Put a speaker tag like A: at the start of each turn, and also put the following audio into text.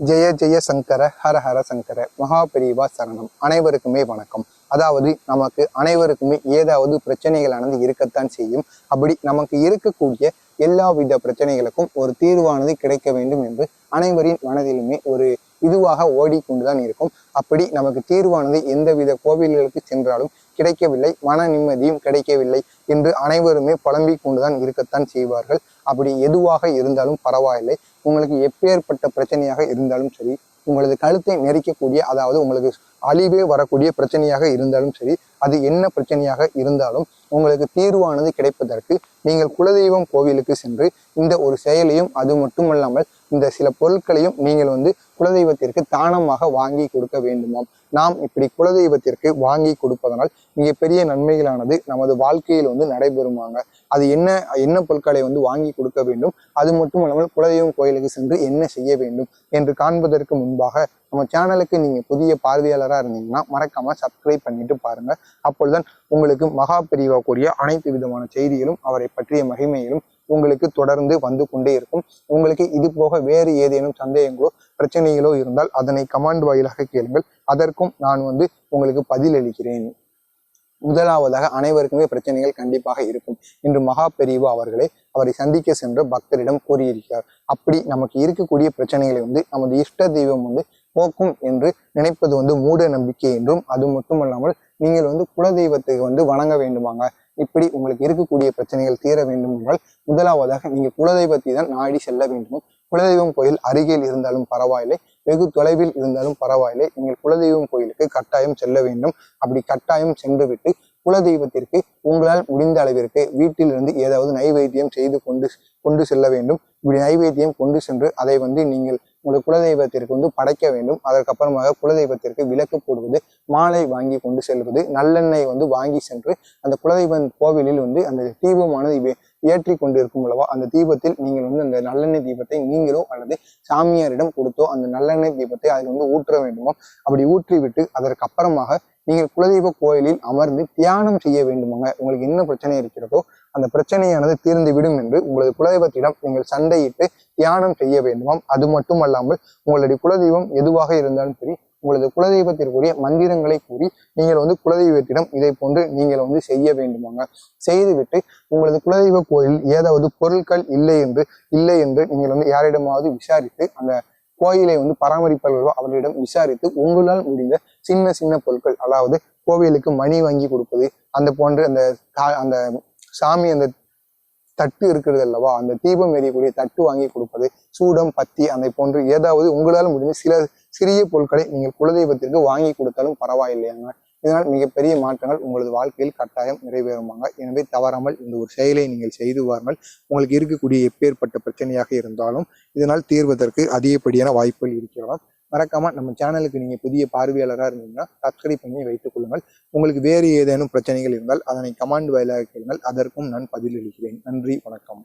A: ஜெய ஜெய சங்கர ஹர ஹர சங்கர மகாபெரிவா சரணம். அனைவருக்குமே வணக்கம். அதாவது நமக்கு அனைவருக்குமே ஏதாவது பிரச்சனைகளானது இருக்கத்தான் செய்யும். அப்படி நமக்கு இருக்கக்கூடிய எல்லா வித பிரச்சனைகளுக்கும் ஒரு தீர்வானது கிடைக்க வேண்டும் என்று அனைவரின் மனதிலுமே ஒரு இதுவாக ஓடிக்கொண்டுதான் இருக்கும். அப்படி நமக்கு தீர்வானது எந்தவித கோவில்களுக்கு சென்றாலும் கிடைக்கவில்லை. மன நிம்மதியும் கிடைக்கவில்லை என்று அனைவருமே புலம்பிக் கொண்டுதான் இருக்கத்தான் செய்வார்கள். அப்படி எதுவாக இருந்தாலும் பரவாயில்லை. உங்களுக்கு எப்பேற்பட்ட பிரச்சனையாக இருந்தாலும் சரி உங்களது கழுத்தை நெரிக்கக்கூடிய அதாவது உங்களுக்கு அழிவே வரக்கூடிய பிரச்சனையாக இருந்தாலும் சரி அது என்ன பிரச்சனையாக இருந்தாலும் உங்களுக்கு தீர்வானது கிடைப்பதற்கு நீங்கள் குலதெய்வம் கோவிலுக்கு சென்று இந்த ஒரு செயலையும் அது மட்டுமல்லாமல் இந்த சில பொருட்களையும் நீங்கள் வந்து குலதெய்வத்திற்கு தானமாக வாங்கி கொடுக்க வேண்டுமாம். நாம் இப்படி குலதெய்வத்திற்கு வாங்கி கொடுப்பதனால் மிக பெரிய நன்மைகளானது நமது வாழ்க்கையில் வந்து நடைபெறுமாங்க. அது என்ன என்ன பொருட்களை வந்து வாங்கி கொடுக்க வேண்டும்? அது மட்டும் இல்லாமல் குலதெய்வம் கோயிலுக்கு சென்று என்ன செய்ய வேண்டும் என்று காண்பதற்கு முன்பாக நம்ம சேனலுக்கு நீங்க புதிய பார்வையாளராக இருந்தீங்கன்னா மறக்காம சப்ஸ்கிரைப் பண்ணிட்டு பாருங்க. அப்பொழுதுதான் உங்களுக்கு மகா பிரிவா கூடிய அனைத்து விதமான செய்திகளும் அவரை பற்றிய மகிமையிலும் உங்களுக்கு தொடர்ந்து வந்து கொண்டே இருக்கும். உங்களுக்கு இது போக வேறு ஏதேனும் சந்தேகங்களோ பிரச்சனைகளோ இருந்தால் அதனை கமாண்ட் வாயிலாக கேளுங்கள். அதற்கும் நான் வந்து உங்களுக்கு பதிலளிக்கிறேன். முதலாவதாக அனைவருக்குமே பிரச்சனைகள் கண்டிப்பாக இருக்கும். இன்று மகா பெரியவா அவர்களே அவரை சந்திக்க சென்ற பக்தரிடம் கூறியிருக்கிறார். அப்படி நமக்கு இருக்கக்கூடிய பிரச்சனைகளை வந்து நமது இஷ்ட தெய்வம் வந்து போக்கும் என்று நினைப்பது வந்து மூட நம்பிக்கை என்றும் அது மட்டுமல்லாமல் நீங்கள் வந்து குலதெய்வத்துக்கு வந்து வணங்க வேண்டுமாங்க. இப்படி உங்களுக்கு இருக்கக்கூடிய பிரச்சனைகள் தீர வேண்டும் என்றால் முதலாவதாக நீங்கள் குலதெய்வத்தை தான் நாடி செல்ல வேண்டும். குலதெய்வம் கோயில் அருகில் இருந்தாலும் பரவாயில்லை. வெகு தொலைவில் இருந்தாலும் பரவாயில்லை. நீங்கள் குலதெய்வம் கோயிலுக்கு கட்டாயம் செல்ல வேண்டும். அப்படி கட்டாயம் சென்றுவிட்டு குலதெய்வத்திற்கு உங்களால் முடிந்த அளவிற்கு வீட்டிலிருந்து ஏதாவது நைவேத்தியம் செய்து கொண்டு கொண்டு செல்ல வேண்டும். இப்படி நைவேத்தியம் கொண்டு சென்று அதை வந்து நீங்கள் உங்களுடைய குலதெய்வத்திற்கு வந்து படைக்க வேண்டும். அதற்கப்புறமாக குலதெய்வத்திற்கு விளக்கு போடுவது மாலை வாங்கி கொண்டு செல்வது நல்லெண்ணெய் வந்து வாங்கி சென்று அந்த குலதெய்வம் கோவிலில் வந்து அந்த தீபமானது வே- ஏற்றி கொண்டிருக்கும் அல்லவா? அந்த தீபத்தில் நீங்கள் வந்து அந்த நல்லெண்ணெய் தீபத்தை நீங்களோ அல்லது சாமியாரிடம் கொடுத்தோ அந்த நல்லெண்ணெய் தீபத்தை அதில் வந்து ஊற்ற வேண்டுமோ அப்படி ஊற்றிவிட்டு அதற்கு அப்புறமாக நீங்கள் குலதெய்வ கோயிலில் அமர்ந்து தியானம் செய்ய வேண்டுமாங்க. உங்களுக்கு என்ன பிரச்சனை இருக்கிறதோ அந்த பிரச்சனையானது தீர்ந்து விடும் என்று உங்களது குலதெய்வத்திடம் நீங்கள் சண்டையிட்டு தியானம் செய்ய வேண்டுமாம். அது மட்டுமல்லாமல் உங்களுடைய குலதெய்வம் எதுவாக இருந்தாலும் சரி உங்களது குலதெய்வத்திற்குரிய மந்திரங்களை கூறி நீங்கள் வந்து குலதெய்வத்திடம் இதை போன்று நீங்கள் வந்து செய்ய வேண்டுமாங்க. செய்துவிட்டு உங்களது குலதெய்வ கோயில் ஏதாவது பொருட்கள் இல்லை என்று இல்லை என்று நீங்கள் வந்து யாரிடமாவது விசாரித்து அந்த கோயிலை வந்து பராமரிப்பாளர்களோ அவர்களிடம் விசாரித்து உங்களால் முடிந்த சின்ன சின்ன பொருட்கள் அதாவது கோவிலுக்கு மணி வாங்கி கொடுப்பது அந்த போன்று அந்த கா- அந்த சாமி அந்த தட்டு இருக்கிறது அல்லவா? அந்த தீபம் எரியக்கூடிய தட்டு வாங்கி கொடுப்பது சூடம் பத்தி அதை போன்று ஏதாவது உங்களால் முடிஞ்ச சில சிறிய பொருட்களை நீங்கள் குலதெய்வத்திற்கு வாங்கி கொடுத்தாலும் பரவாயில்லையாங்க இதனால் மிகப்பெரிய மாற்றங்கள் உங்களது வாழ்க்கையில் கட்டாயம் நிறைவேறுமாங்க. எனவே தவறாமல் இந்த ஒரு செயலை நீங்கள் செய்து வாருங்கள். உங்களுக்கு இருக்கக்கூடிய எப்பேற்பட்ட பிரச்சனையாக இருந்தாலும் இதனால் தீர்வதற்கு அதிகப்படியான வாய்ப்புகள் இருக்கிறதா? மறக்காம நம்ம சேனலுக்கு நீங்க புதிய பார்வையாளராக இருந்தீங்கன்னா சப்ஸ்கிரைப் பண்ணி வைத்துக் கொள்ளுங்கள். உங்களுக்கு வேறு ஏதேனும் பிரச்சனைகள் இருந்தால் அதனை கமாண்ட் வாயிலாக கேளுங்கள். அதற்கும் நான் பதிலளிக்கிறேன். நன்றி வணக்கம்.